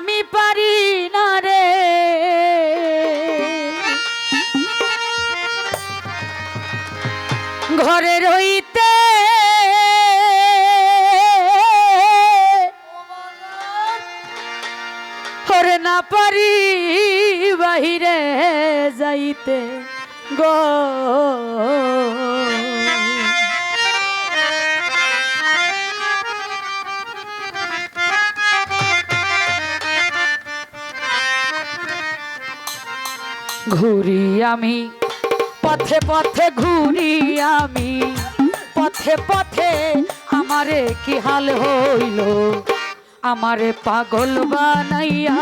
আমি পারি না রে। ঘরে রইতে ওরে না পারি বাহিরে যাইতে গো। ঘুরি আমি, পথে পথে ঘুরি আমি, পথে পথে আমারে কি হাল হইল? আমারে পাগল বানাইয়া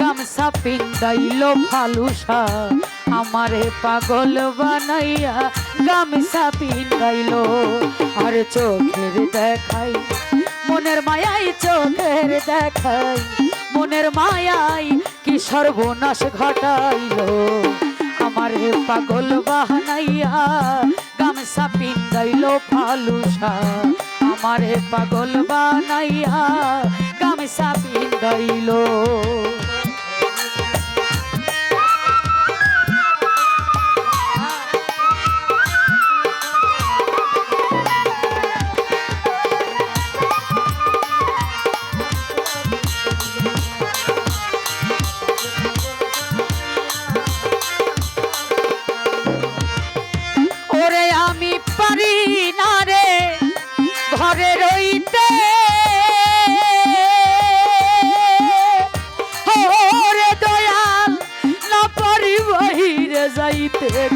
গামছা পিন্দাইল ফালুসা, আমারে পাগল বানাইয়া গামছা পিন্দাইল। আর চোখের দেখাই, মনের মায়াই চোখের দেখাই, মনের মায়াই সর্বনাশ ঘটাইল। আমার পাগল বাহানাইয়া গামছা পিন্দাইল ফালুসা। আমার পাগল বানাইয়া গামছা পিন্দাইল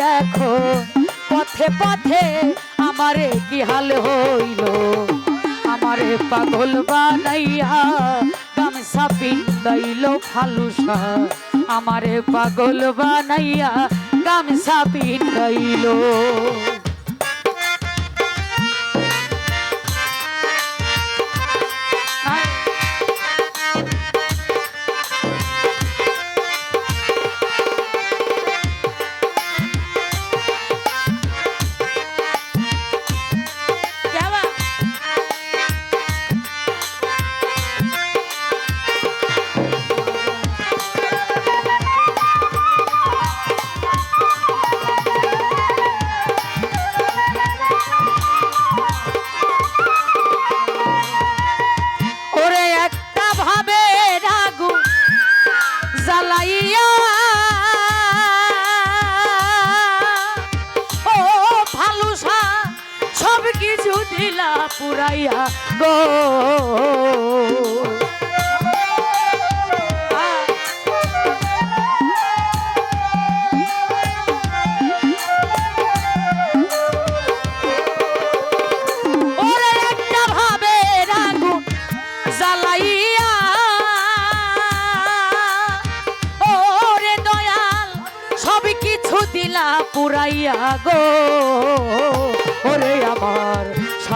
এখন? পথে পথে আমারে কি হাল হইল? আমারে পাগল বানাইয়া গামছা পিন্দাইল ফালুসা। আমারে পাগল বানাইয়া গামছা পিন্দাইল কিছু দিলা পুরাইয়া গো। ওরে একটা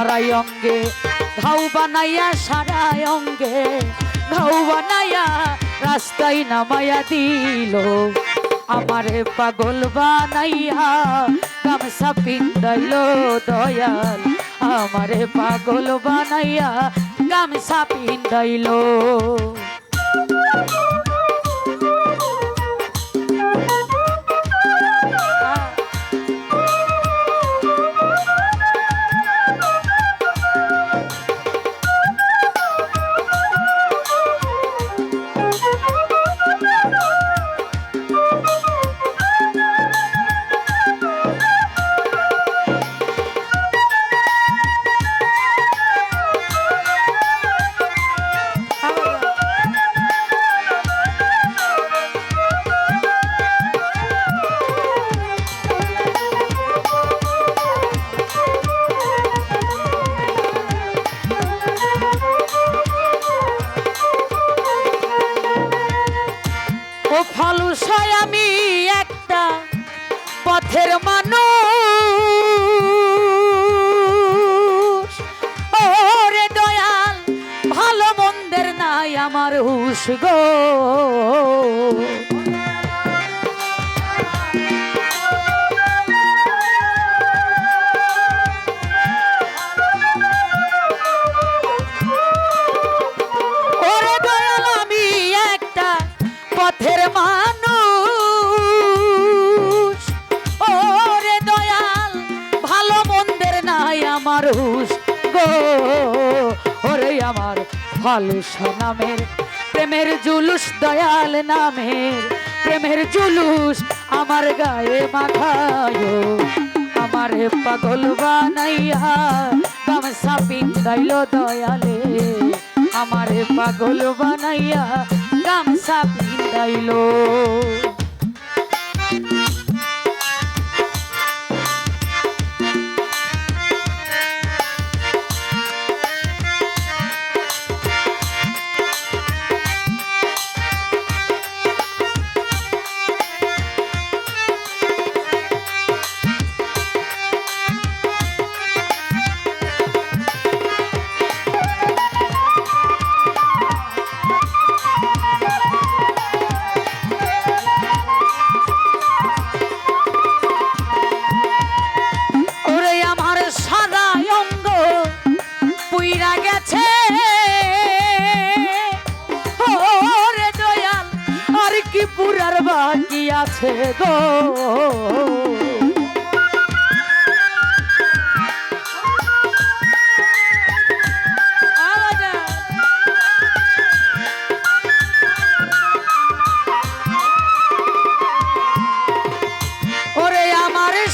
সারাই অঙ্গে, ঘাউ বানাইয়া সারাই অঙ্গে, ঘাউ বানাইয়া রাস্তায় নামাইয়া দিল। আমারে পাগল বানাইয়া, গামছা পিন্দাইল দয়াল। আমারে পাগল বানাইয়া গামছা পিন্দাইল হলুসয় আমি একটা পথের মানুষ। ওরে দয়াল ভালো মন্দের নাই আমার হুশ গো। পথের মানুষ। ওরে দয়াল, ভালো মন্দের নাই আমার হুশ গো। ওরে আমার ভালুসা নামের প্রেমের জুলুস দয়াল নামের, প্রেমের জুলুস আমার গায়ে মাখায়। আমারে পাগল বানাইয়া গামছা দয়ালে। আমারে পাগল বানাইয়া গামছা পিন্দাইল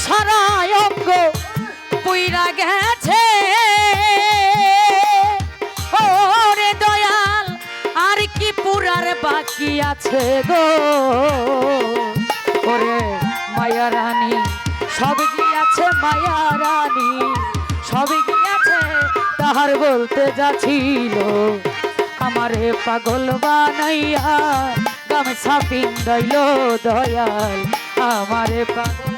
সারা অঙ্গ পুইরা গেছে। ওরে দয়াল, আর কি পুরার বাকি আছে গো? ওরে মায়া রানী, সব গিয়াছে মায়া রানী, সব গিয়াছে তাহার বলতে যাচ্ছিল আমারে পাগল বানাইয়া গামছা পিন্দাইল দয়াল, আমারে পাগল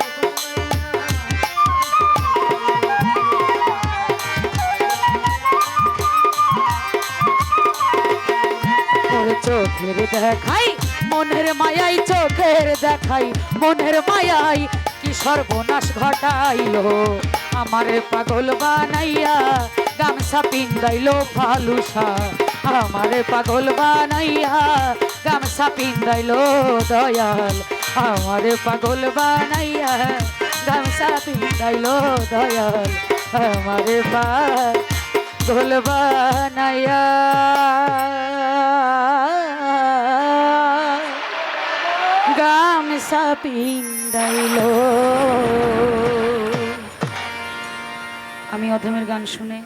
চোখের দেখাই, মনের মায়াই চোখের দেখাই, মনের মায়াই কি সর্বনাশ ঘটাইলো? আমারে পাগল বানাইয়া গামছা পিন্দাইলো ফালুসা। আমারে পাগল বানাইয়া গামছা পিন্দাইলো দয়াল। আমারে পাগল বানাইয়া গামছা পিন্দাইলো দয়াল। আমারে পাগল বানাইয়া আমি অধমের গান শুনে